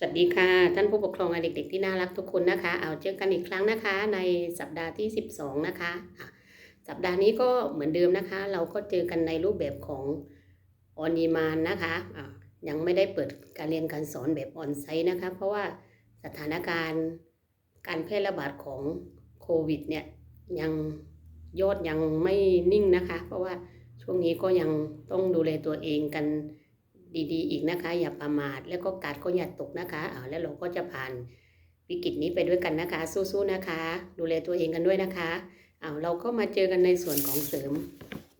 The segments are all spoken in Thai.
สวัสดีค่ะ ท่านผู้ปกครองและเด็กๆที่น่ารักทุกคนนะคะ เอาเจอกันอีกครั้งนะคะ ในสัปดาห์ที่ 12 นะคะ สัปดาห์นี้ก็เหมือนเดิมนะคะ เราก็เจอกันในรูปแบบของออน m มานนะคะะยังไม่ได้เปิดการเรียนการสอนแบบออนไซต์นะคะ เพราะว่าสถานการณ์การแพร่ระบาดของโควิดเนี่ยยังยอดยังไม่นิ่งนะคะ เพราะว่าช่วงนี้ก็ยังต้องดูแลตัวเองกัน ดีๆ อีกนะคะ อย่าประมาทแล้วก็กาดก็อย่าตกนะคะอ่าแล้วเราก็จะผ่านวิกฤตนี้ไปด้วยกันนะคะ สู้ๆนะคะ ดูแลตัวเองกันด้วยนะคะอ่าเราก็มาเจอกันในส่วนของเสริม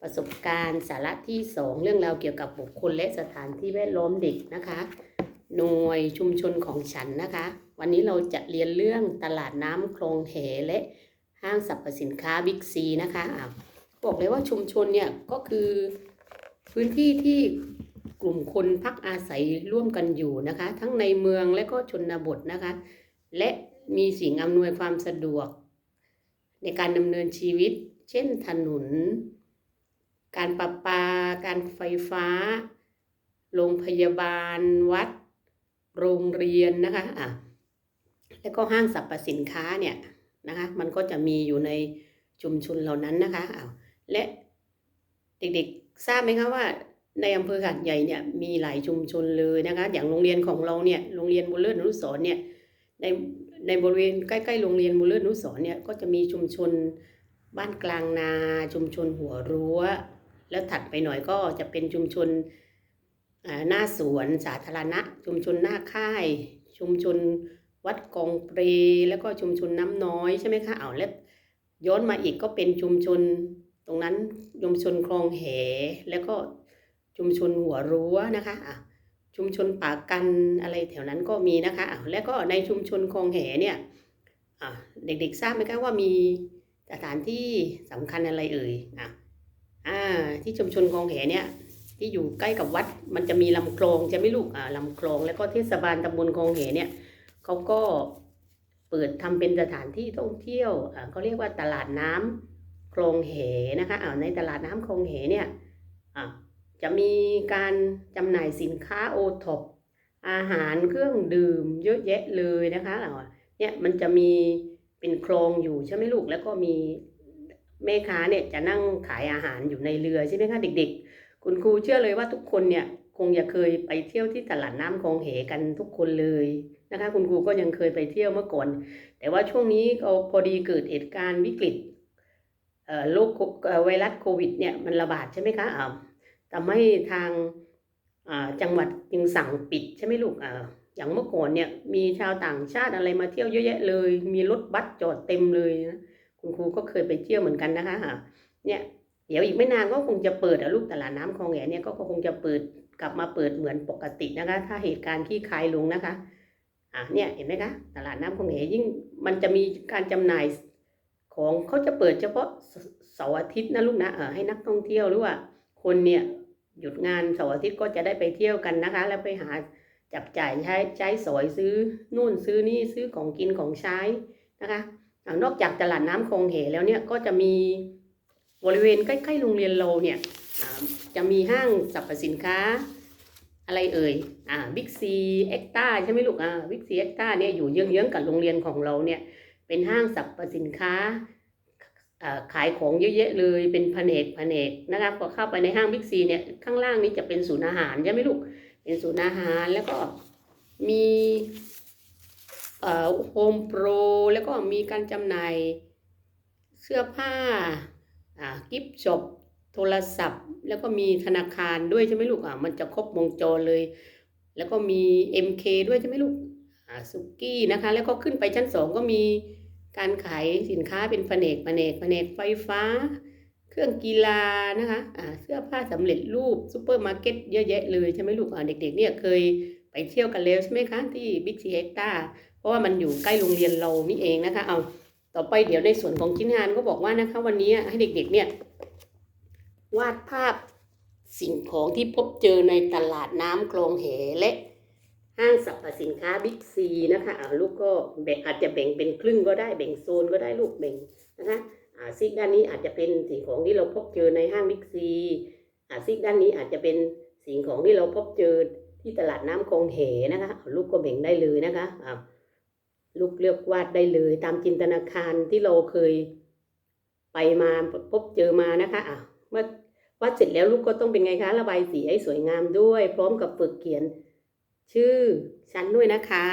ประสบการณ์สาระที่ 2 เรื่องราวเกี่ยวกับบุคคลและสถานที่แวดล้อมเด็กนะคะ หน่วยชุมชนของฉันนะคะ วันนี้เราจะเรียนเรื่องตลาดน้ำคลองแหและห้างสรรพสินค้าบิ๊กซีนะคะอ่าบอกเลยว่าชุมชนเนี่ยก็คือพื้นที่ที่ กลุ่มคนพักอาศัยร่วมกันอยู่นะคะ ทั้งในเมืองและก็ชนบทนะคะ และมีสิ่งอำนวยความสะดวก ในการดำเนินชีวิต เช่นถนน การประปา การไฟฟ้า โรงพยาบาล วัด โรงเรียนนะคะอะแล้วก็ห้างสรรพสินค้าเนี่ยนะคะ มันก็จะมีอยู่ในชุมชนเหล่านั้นนะคะอ้าวและเด็กๆทราบไหมคะว่า ในอำเภอหาดใหญ่เนี่ยมีหลายชุมชนเลยนะคะ อย่างโรงเรียนของเราเนี่ยโรงเรียนบุญเลิศอนุสร์เนี่ยในในบริเวณใกล้ๆโรงเรียนบุญเลิศอนุสร์เนี่ยก็จะมีชุมชนบ้านกลางนาชุมชนหัวรั้ว แล้วถัดไปหน่อยก็จะเป็นชุมชนหน้าสวนสาธารณะ ชุมชนหน้าค่าย ชุมชนวัดกองเปรแล้วก็ชุมชนน้ำน้อยใช่ไหมคะเอาแล้วย้อนมาอีกก็เป็นชุมชนตรงนั้นชุมชนคลองแหแล้วก็ ชุมชนหัวรั้วนะคะอะชุมชนป่ากันอะไรแถวนั้นก็มีนะคะอะแล้วก็ในชุมชนคลองแหเนี่ยอะเด็กๆทราบไหมคะว่ามีสถานที่สำคัญอะไรเอ่ยอะอ่าที่ชุมชนคลองแหเนี่ยที่อยู่ใกล้กับวัดมันจะมีลำคลองจะไม่ลูกอ่าลำคลอง แล้วก็เทศบาลตำบลคลองแหเนี่ยเขาก็เปิดทำเป็นสถานที่ท่องเที่ยวอ่าเขาเรียกว่าตลาดน้ำคลองแหนะคะอ่าในตลาดน้ำคลองแหเนี่ยอ่า จะมีการจำหน่ายสินค้าโอท็อปอาหารเครื่องดื่มเยอะแยะเลยนะคะอ่าเนี่ยมันจะมีเป็นคลองอยู่ใช่ไหมลูกแล้วก็มีแม่ค้าเนี่ยจะนั่งขายอาหารอยู่ในเรือใช่ไหมคะเด็ก ๆ คุณครูเชื่อเลยว่าทุกคนเนี่ยคงจะเคยไปเที่ยวที่ตลาดน้ำคลองเหกันทุกคนเลยนะคะ คุณครูก็ยังเคยไปเที่ยวเมื่อก่อน แต่ว่าช่วงนี้ก็พอดีเกิดเหตุการณ์วิกฤตเอ่อโรคเอ่อไวรัสโควิดเนี่ยมันระบาดใช่ไหมคะอ่า ทำให้ทางจังหวัดจึงสั่งปิดใช่ไหมลูกอ่าอย่างเมื่อก่อนเนี่ยมีชาวต่างชาติอะไรมาเที่ยวเยอะแยะเลย มีรถบัสจอดเต็มเลยนะคุณครูก็เคยไปเที่ยวเหมือนกันนะคะเนี่ยเดี๋ยวอีกไม่นานก็คงจะเปิดลูกตลาดน้ำคลองแหเนี่ยก็คงจะเปิดกลับมาเปิดเหมือนปกตินะคะ ถ้าเหตุการณ์ที่คลายลงนะคะอ่าเนี่ยเห็นไหมคะตลาดน้ำคลองแหยิ่งมันจะมีการจำหน่ายของเขาจะเปิดเฉพาะเสาร์อาทิตย์นะลูกนะเออให้นักท่องเที่ยวหรือว่าคนเนี่ย หยุดงานเสาร์อาทิตย์ก็จะได้ไปเที่ยวกันนะคะ แล้วไปหาจับจ่ายใช้ใช้สอยซื้อนู่นซื้อนี่ซื้อของกินของใช้นะคะนอกจากตลาดน้ำคงเหแล้วเนี่ยก็จะมีบริเวณใกล้ๆโรงเรียนเราเนี่ยจะมีห้างสรรพสินค้า อะไรเอ่ยอ่าบิ๊กซีเอ็กต้าใช่ไหมลูกอ่าบิ๊กซีเอ็กต้าเนี่ยอยู่เยื้องๆกับโรงเรียนของเราเนี่ยเป็นห้างสรรพสินค้า ขายของเยอะแยะเลยเป็นแผนกแผนกนะคะพอเข้าไปในห้างบิ๊กซีเนี่ยข้างล่างนี้จะเป็นศูนย์อาหารใช่ไหมลูกเป็นศูนย์อาหารแล้วก็มีโฮมโปรแล้วก็มีการจำหน่ายเสื้อผ้ากิฟต์ช็อปโทรศัพท์ แล้วก็มีธนาคารด้วยใช่ไหมลูกอ่ามันจะครบวงจรเลย แล้วก็มี MK ด้วยใช่ไหมลูกอ่าสุกี้นะคะ แล้วก็ขึ้นไปชั้นสองก็มี การขายสินค้าเป็นแผนกแผนกแผนกไฟฟ้า เครื่องกีฬานะคะอ่าเสื้อผ้าสำเร็จรูปซูเปอร์มาร์เก็ตเยอะแยะเลยใช่ไหมลูกเด็กๆเนี่ยเคยไปเที่ยวกันแล้วใช่ไหมคะที่บิ๊กซีเอ็กตาเพราะว่ามันอยู่ใกล้โรงเรียนเรานี่เองนะคะ เอาต่อไปเดี๋ยวในส่วนของชิ้นงานก็บอกว่านะคะ วันนี้ให้เด็กๆเนี่ยวาดภาพสิ่งของที่พบเจอในตลาดน้ำคลองแหและ ห้างสรรพสินค้าบิ๊กซีนะคะอ่าลูกก็แบ่งอาจจะแบ่งเป็นครึ่งก็ได้แบ่งโซนก็ได้ลูกแบ่งนะคะอ่าซีกด้านนี้อาจจะเป็นสิ่งของที่เราพบเจอในห้างบิ๊กซีอ่าซีกด้านนี้อาจจะเป็นสิ่งของที่เราพบเจอที่ตลาดน้ำคงเหนะคะลูกก็แบ่งได้เลยนะคะอ้าลูกเลือกวาดได้เลยตามจินตนาการที่เราเคยไปมาพบเจอมานะคะอะเมื่อวาดเสร็จแล้วลูกก็ต้องเป็นไงคะระบายสีให้สวยงามด้วย พร้อมกับฝึกเขียน ชื่อชั้นด้วยนะคะ